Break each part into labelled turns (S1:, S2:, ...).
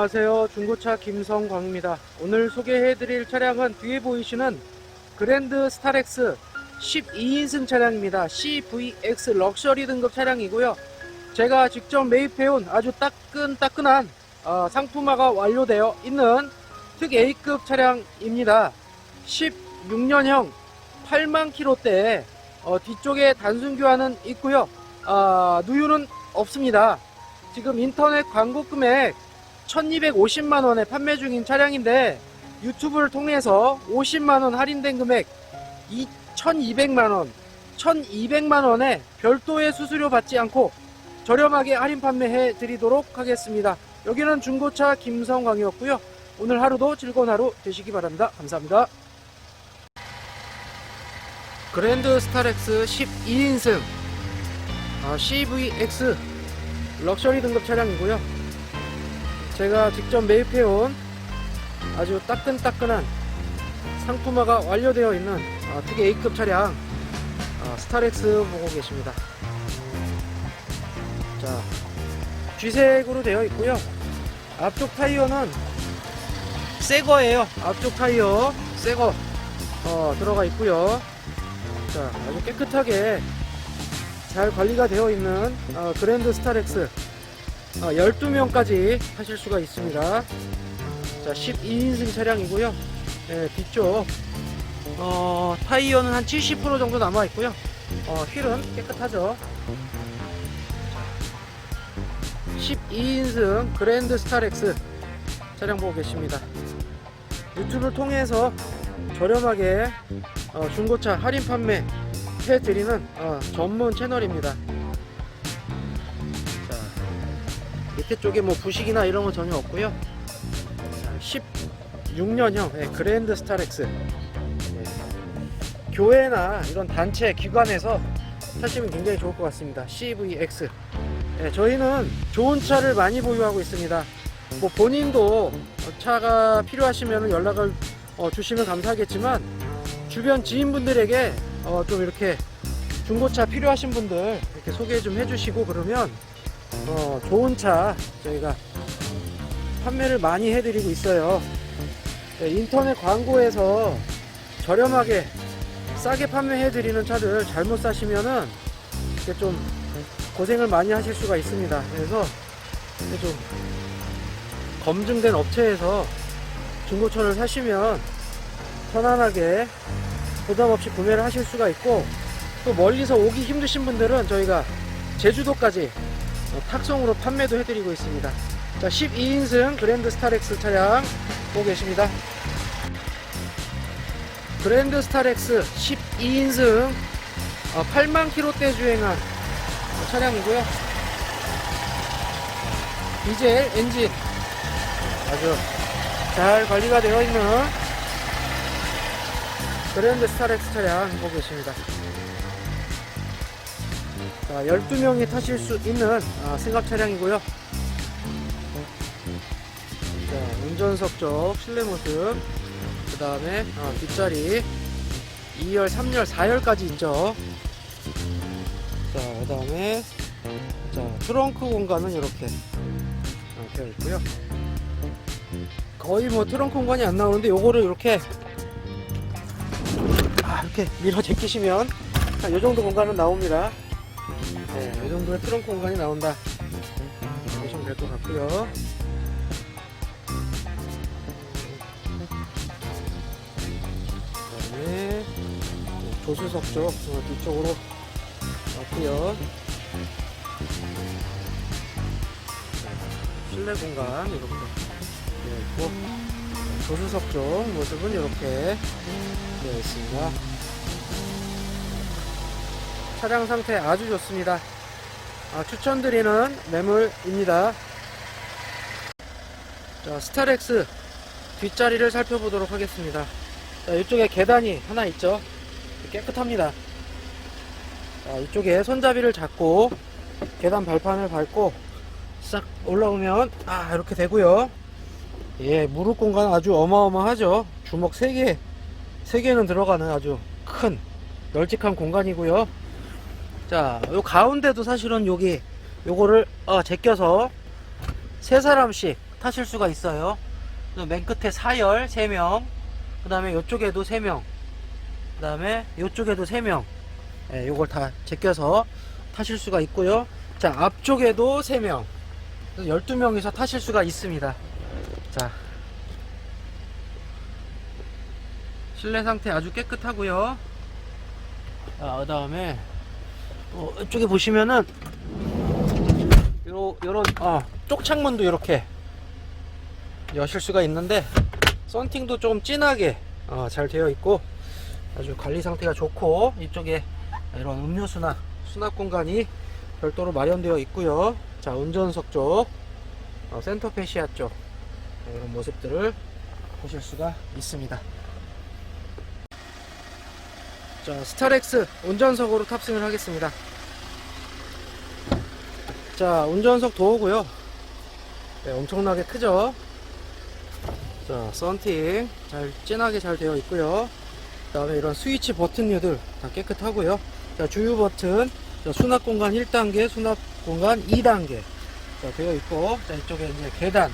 S1: 안녕하세요. 중고차 김성광입니다. 오늘 소개해드릴 차량은 뒤에 보이시는 그랜드 스타렉스 12인승 차량입니다. CVX 럭셔리 등급 차량이고요. 제가 직접 매입해온 아주 따끈따끈한 어, 상품화가 완료되어 있는 특 A급 차량입니다. 16년형 8만 킬로대 어, 뒤쪽에 단순 교환은 있고요. 아, 누유는 없습니다. 지금 인터넷 광고 금액 1250만 원에 판매 중인 차량인데 유튜브를 통해서 50만 원 할인된 금액 2200만 원 1200만 원에 별도의 수수료 받지 않고 저렴하게 할인 판매해 드리도록 하겠습니다. 여기는 중고차 김성광이었고요. 오늘 하루도 즐거운 하루 되시기 바랍니다. 감사합니다. 그랜드 스타렉스 12인승 아, CVX 럭셔리 등급 차량이고요. 제가 직접 매입해온 아주 따끈따끈한 상품화가 완료되어 있는 아, 특이 A급 차량 아, 스타렉스 보고 계십니다. 자, G색으로 되어 있고요. 앞쪽 타이어는 새 거예요. 앞쪽 타이어 새거 어, 들어가 있고요. 자, 아주 깨끗하게 잘 관리가 되어 있는 어, 그랜드 스타렉스 어, 12명까지 타실 수가 있습니다. 자, 12인승 차량이고요. 네, 뒤쪽 어, 타이어는 한 70% 정도 남아 있고요. 어, 휠은 깨끗하죠. 12인승 그랜드 스타렉스 차량 보고 계십니다. 유튜브를 통해서 저렴하게 어, 중고차 할인 판매 해드리는 어, 전문 채널입니다. 밑에 쪽에 뭐 부식이나 이런 건 전혀 없고요. 자, 16년형 예, 그랜드 스타렉스 예, 교회나 이런 단체 기관에서 타시면 굉장히 좋을 것 같습니다. CVX 예, 저희는 좋은 차를 많이 보유하고 있습니다. 뭐 본인도 차가 필요하시면 연락을 어, 주시면 감사하겠지만 주변 지인분들에게 어, 좀 이렇게 중고차 필요하신 분들 이렇게 소개 좀 해주시고 그러면 어, 좋은 차 저희가 판매를 많이 해드리고 있어요. 네, 인터넷 광고에서 저렴하게 싸게 판매해드리는 차를 잘못 사시면은 이렇게 좀 고생을 많이 하실 수가 있습니다. 그래서 좀 검증된 업체에서 중고차를 사시면 편안하게 부담 없이 구매를 하실 수가 있고 또 멀리서 오기 힘드신 분들은 저희가 제주도까지 어, 탁송으로 판매도 해드리고 있습니다. 자, 12인승 그랜드 스타렉스 차량 보고 계십니다. 그랜드 스타렉스 12인승 8만 킬로대 주행한 차량이고요. 디젤 엔진 아주 잘 관리가 되어 있는 그랜드 스타렉스 차량 보고 계십니다. 자, 12명이 타실 수 있는 아, 승합 차량이고요. 자, 운전석 쪽 실내 모습, 그 다음에 아, 뒷자리 2열, 3열, 4열까지 있죠. 자, 그 다음에 자, 트렁크 공간은 이렇게 어, 되어 있고요. 거의 뭐 트렁크 공간이 안 나오는데 요거를 이렇게 아, 이렇게 밀어 제끼시면 한요 정도 공간은 나옵니다. 네, 이 정도의 트렁크 공간이 나온다. 보시면 될 것 같고요. 그다음에 조수석 쪽 어, 뒤쪽으로 왔고요. 실내 공간 이렇게 되어 있고 조수석 쪽 모습은 이렇게 되어 있습니다. 차량 상태 아주 좋습니다. 아, 추천드리는 매물입니다. 자, 스타렉스 뒷자리를 살펴보도록 하겠습니다. 자, 이쪽에 계단이 하나 있죠. 깨끗합니다. 자, 이쪽에 손잡이를 잡고 계단 발판을 밟고 싹 올라오면 아 이렇게 되고요. 예, 무릎 공간 아주 어마어마하죠. 주먹 3개, 3개는 들어가는 아주 큰 널찍한 공간이고요. 자, 요 가운데도 사실은 여기 요거를 어, 제껴서 세 사람씩 타실 수가 있어요. 맨 끝에 4열 3명, 그 다음에 이쪽에도 3명, 그 다음에 이쪽에도 3명, 예, 요걸 다 제껴서 타실 수가 있고요. 자, 앞쪽에도 3명, 12명이서 타실 수가 있습니다. 자, 실내 상태 아주 깨끗하고요. 자, 그 다음에 어, 이쪽에 보시면은 요, 요런 어, 쪽 창문도 이렇게 여실 수가 있는데 썬팅도 좀 진하게 어, 잘 되어 있고 아주 관리 상태가 좋고 이쪽에 이런 음료수나 수납 공간이 별도로 마련되어 있고요. 자 운전석 쪽 어, 센터 페시아 쪽 네, 이런 모습들을 보실 수가 있습니다 자 스타렉스 운전석으로 탑승을 하겠습니다. 자 운전석 도어고요. 네, 엄청나게 크죠? 자 썬팅 잘 진하게 잘 되어 있고요. 그 다음에 이런 스위치 버튼류들 다 깨끗하고요. 자 주유 버튼 자, 수납 공간 1단계 수납 공간 2단계. 자 되어 있고 자 이쪽에 이제 계단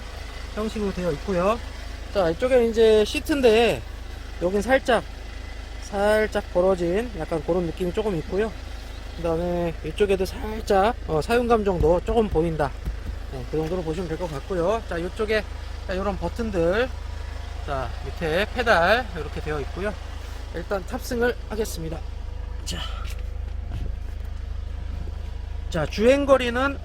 S1: 형식으로 되어 있고요. 자 이쪽에 이제 시트인데 여긴 살짝 살짝 벌어진 약간 그런 느낌이 조금 있고요. 그 다음에 이쪽에도 살짝 어, 사용감 정도 조금 보인다. 네, 그 정도로 보시면 될 것 같고요. 자 이쪽에 이런 버튼들. 자 밑에 페달 이렇게 되어 있고요. 일단 탑승을 하겠습니다. 자, 자 주행거리는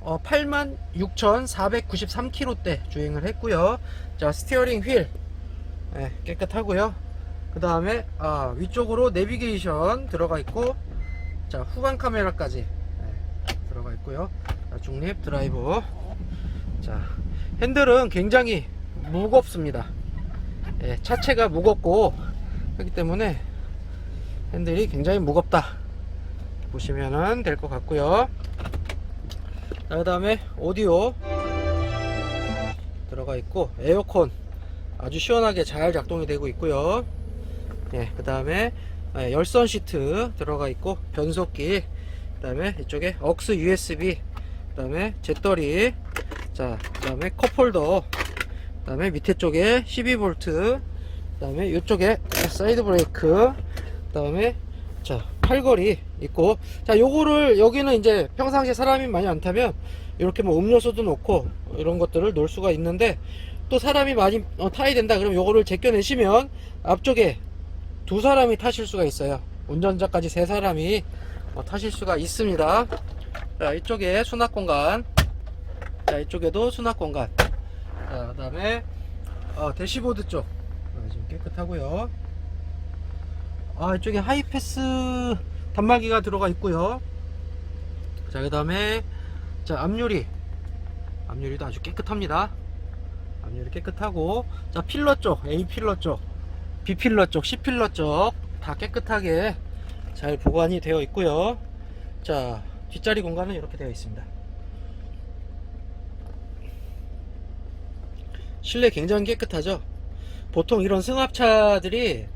S1: 어, 86,493km대 주행을 했고요. 자 스티어링 휠. 네, 깨끗하고요 그 다음에 아, 위쪽으로 내비게이션 들어가 있고 자 후방 카메라까지 네, 들어가 있고요. 자, 중립 드라이브 자 핸들은 굉장히 무겁습니다. 예, 차체가 무겁고 그렇기 때문에 핸들이 굉장히 무겁다. 보시면은 될것 같고요. 그 다음에 오디오 들어가 있고 에어컨 아주 시원하게 잘 작동이 되고 있고요 예, 그 다음에 열선 시트 들어가 있고 변속기 그 다음에 이쪽에 억스 USB 그 다음에 잿더리 자, 그 다음에 컵홀더 그 다음에 밑에 쪽에 12V 그 다음에 이쪽에 사이드 브레이크 그 다음에 자 팔걸이 있고 자 요거를 여기는 이제 평상시에 사람이 많이 안 타면 이렇게 뭐 음료수도 놓고 이런 것들을 놓을 수가 있는데 또 사람이 많이 어, 타야 된다 그러면 요거를 제껴내시면 앞쪽에 두 사람이 타실 수가 있어요. 운전자까지 세 사람이 어, 타실 수가 있습니다. 자 이쪽에 수납 공간. 자 이쪽에도 수납 공간. 자 그 다음에 어, 대시보드 쪽. 어, 지금 깨끗하고요. 아 이쪽에 하이패스 단말기가 들어가 있고요. 자 그 다음에 자 앞유리. 앞유리도 아주 깨끗합니다. 앞유리 깨끗하고. 자 필러 쪽 A 필러 쪽 B 필러 쪽 C 필러 쪽 다 깨끗하게 잘 보관이 되어 있고요 자 뒷자리 공간은 이렇게 되어 있습니다 실내 굉장히 깨끗하죠. 보통 이런 승합차들이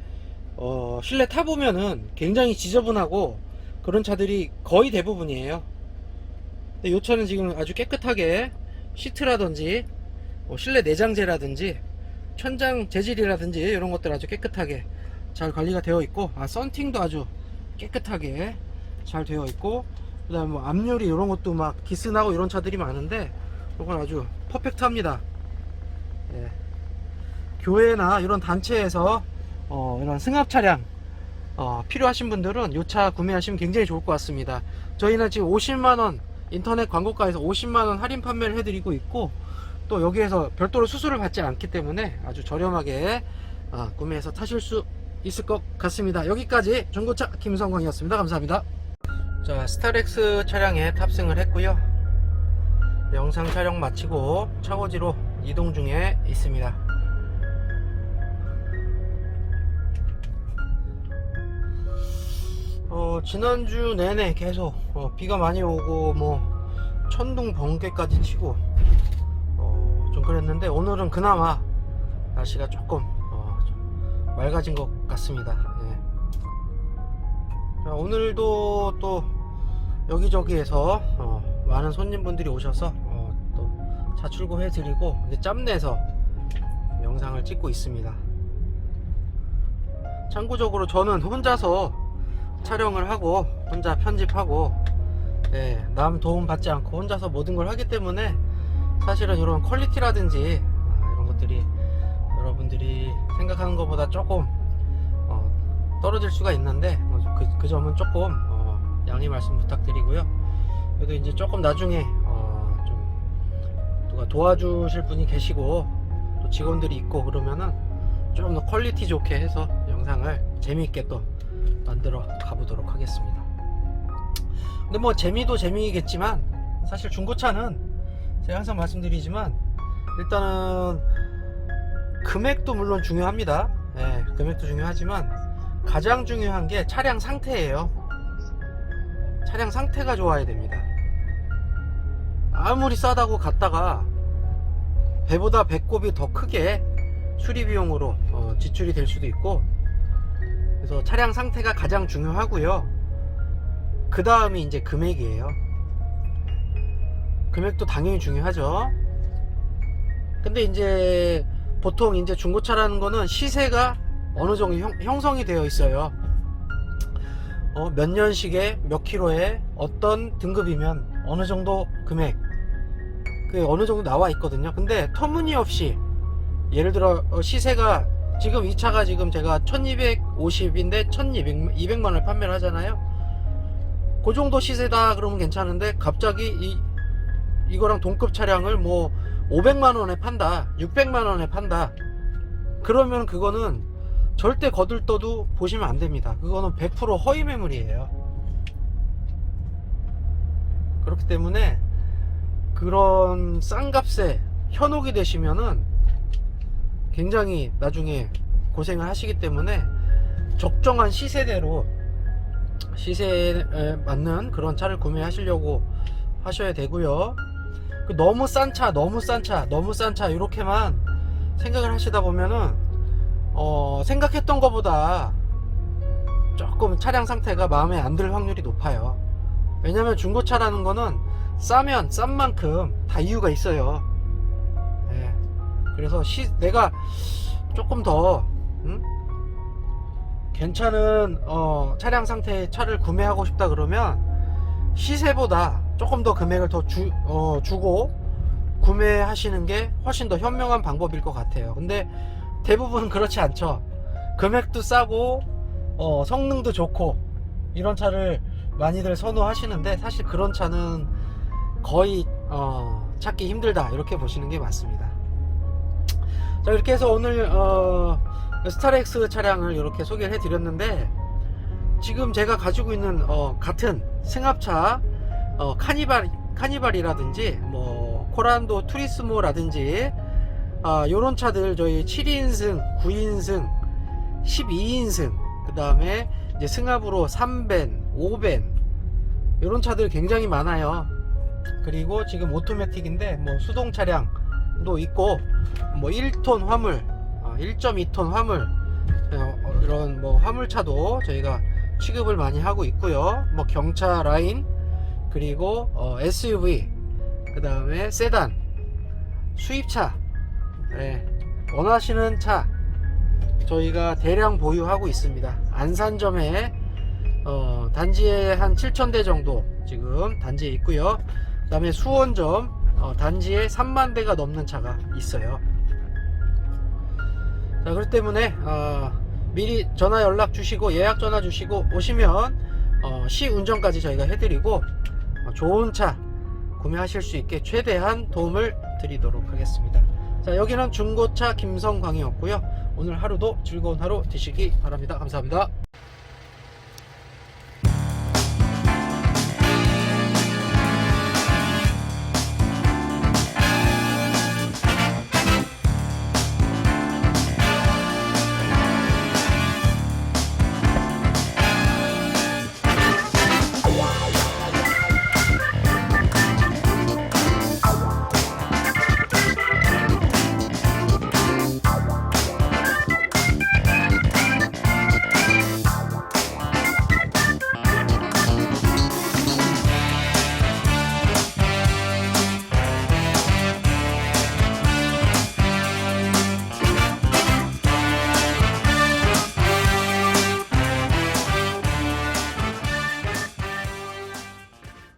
S1: 어, 실내 타보면은 굉장히 지저분하고 그런 차들이 거의 대부분이에요. 근데 이 차는 지금 아주 깨끗하게 시트라든지 뭐 실내 내장재라든지 천장 재질이라든지 이런 것들 아주 깨끗하게 잘 관리가 되어 있고 아 썬팅도 아주 깨끗하게 잘 되어 있고 그 다음에 뭐 앞유리 이런 것도 막 기스나고 이런 차들이 많은데 이건 아주 퍼펙트합니다 예. 교회나 이런 단체에서 어, 이런 승합 차량 어, 필요하신 분들은 이 차 구매하시면 굉장히 좋을 것 같습니다. 저희는 지금 50만원 인터넷 광고가에서 50만원 할인 판매를 해드리고 있고 또 여기에서 별도로 수수료를 받지 않기 때문에 아주 저렴하게 어, 구매해서 타실 수 있을 것 같습니다. 여기까지 중고차 김성광이었습니다. 감사합니다. 자 스타렉스 차량에 탑승을 했고요. 영상 촬영 마치고 차고지로 이동 중에 있습니다. 어, 지난주 내내 계속 어, 비가 많이 오고 뭐 천둥 번개까지 치고 그랬는데 오늘은 그나마 날씨가 조금 어, 좀 맑아진 것 같습니다. 예. 자, 오늘도 또 여기저기에서 어, 많은 손님분들이 오셔서 어, 또차 출고해 드리고 이제 짬내서 영상을 찍고 있습니다. 참고적으로 저는 혼자서 촬영을 하고 혼자 편집하고 예, 남 도움 받지 않고 혼자서 모든 걸 하기 때문에 사실은 이런 퀄리티라든지 아, 이런 것들이 여러분들이 생각하는 것보다 조금 어, 떨어질 수가 있는데 어, 그, 그 점은 조금 어, 양해 말씀 부탁드리고요. 그래도 이제 조금 나중에 어, 좀 누가 도와주실 분이 계시고 또 직원들이 있고 그러면은 좀 더 퀄리티 좋게 해서 영상을 재미있게 또 만들어 가보도록 하겠습니다. 근데 뭐 재미도 재미겠지만 사실 중고차는 제가 항상 말씀드리지만 일단은 금액도 물론 중요합니다. 예, 금액도 중요하지만 가장 중요한 게 차량 상태예요. 차량 상태가 좋아야 됩니다. 아무리 싸다고 갔다가 배보다 배꼽이 더 크게 수리 비용으로 어, 지출이 될 수도 있고 그래서 차량 상태가 가장 중요하고요. 그 다음이 이제 금액이에요. 금액도 당연히 중요하죠. 근데 이제 보통 이제 중고차라는 거는 시세가 어느 정도 형, 성이 되어 있어요. 어, 몇 년식에 몇 킬로에 어떤 등급이면 어느 정도 금액 그 어느 정도 나와 있거든요. 근데 터무니없이 예를 들어 어, 시세가 지금 이 차가 지금 제가 1250인데 1200, 200만 원에 판매를 하잖아요. 그 정도 시세다 그러면 괜찮은데 갑자기 이 이거랑 동급 차량을 뭐 500만 원에 판다, 600만 원에 판다. 그러면 그거는 절대 거들떠도 보시면 안 됩니다. 그거는 100% 허위 매물이에요. 그렇기 때문에 그런 싼 값에 현혹이 되시면은 굉장히 나중에 고생을 하시기 때문에 적정한 시세대로 시세에 맞는 그런 차를 구매하시려고 하셔야 되고요. 그 너무 싼 차, 너무 싼 차, 너무 싼 차 이렇게만 생각을 하시다 보면은 어, 생각했던 것보다 조금 차량 상태가 마음에 안 들 확률이 높아요. 왜냐면 중고차라는 거는 싸면 싼 만큼 다 이유가 있어요. 예. 그래서 시, 내가 조금 더 음? 괜찮은 어, 차량 상태의 차를 구매하고 싶다 그러면 시세보다 조금 더 금액을 더 주, 어, 주고 구매하시는 게 훨씬 더 현명한 방법일 것 같아요. 근데 대부분 그렇지 않죠. 금액도 싸고 어, 성능도 좋고 이런 차를 많이들 선호하시는데 사실 그런 차는 거의 어, 찾기 힘들다 이렇게 보시는 게 맞습니다. 자 이렇게 해서 오늘 어, 스타렉스 차량을 이렇게 소개를 해드렸는데 지금 제가 가지고 있는 어, 같은 승합차 어, 카니발 카니발이라든지 뭐 코란도 투리스모라든지 아, 요런 차들 저희 7인승, 9인승, 12인승 그 다음에 이제 승합으로 3벤, 5벤 요런 차들 굉장히 많아요 그리고 지금 오토매틱인데 뭐 수동 차량도 있고 뭐 1톤 화물, 어, 1.2톤 화물 어, 이런 뭐 화물차도 저희가 취급을 많이 하고 있고요. 뭐 경차 라인 그리고 어, SUV 그 다음에 세단 수입차 네, 원하시는 차 저희가 대량 보유하고 있습니다. 안산점에 어, 단지에 한 7,000대 정도 지금 단지에 있고요. 그 다음에 수원점 어, 단지에 3만 대가 넘는 차가 있어요. 자, 그렇기 때문에 어, 미리 전화 연락 주시고 예약 전화 주시고 오시면 어, 시 운전까지 저희가 해드리고 어, 좋은 차 구매하실 수 있게 최대한 도움을 드리도록 하겠습니다. 자, 여기는 중고차 김성광이었고요. 오늘 하루도 즐거운 하루 되시기 바랍니다. 감사합니다.